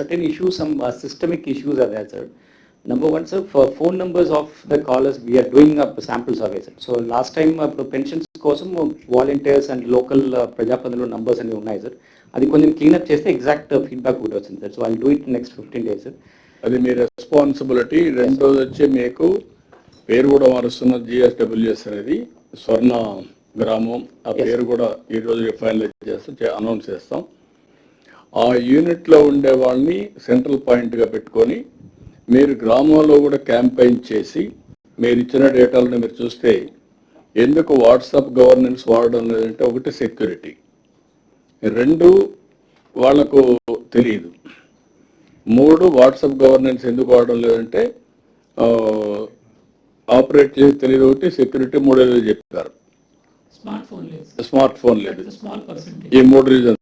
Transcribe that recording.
certain issues, some uh, systemic issues are there, sir. Number one, sir, for phone numbers of the callers, we are doing up sample survey, sir. So last time, uh, pensions కోసం volunteers and local ప్రజాప్రతినిధుల numbers అనేవి ఉన్నాయి sir అది కొంచెం cleanup చేస్తే exact feedback కూడా వచ్చింది sir so I do it next fifteen days sir అది మీ రెస్పాన్సిబిలిటీ రెండోది వచ్చి మీకు పేరు కూడా మారుస్తున్న జిఎస్డబ్ల్యూఎస్ అనేది. స్వర్ణ గ్రామం. ఆ. పేరు కూడా ఈ రోజు ఫైనలైజ్ చేస్తాం అనౌన్స్ చేస్తాం. ఆ యూనిట్లో ఉండే వాళ్ళని సెంట్రల్ పాయింట్గా పెట్టుకొని మీరు గ్రామంలో కూడా క్యాంపెయిన్ చేసి మీరు ఇచ్చిన డేటాలను మీరు చూస్తే ఎందుకు వాట్సాప్ గవర్నెన్స్ వాడడం లేదంటే ఒకటి సెక్యూరిటీ. రెండు వాళ్ళకు తెలియదు మూడు వాట్సాప్ గవర్నెన్స్ ఎందుకు వాడడం లేదంటే ఆపరేట్ చేసి తెలియదు ఒకటి సెక్యూరిటీ మూడేదో చెప్పారు. స్మార్ట్ ఫోన్ లేదు. స్మార్ట్ ఫోన్ లేదు. Small percentage. ఈ మూడు రీజన్స్.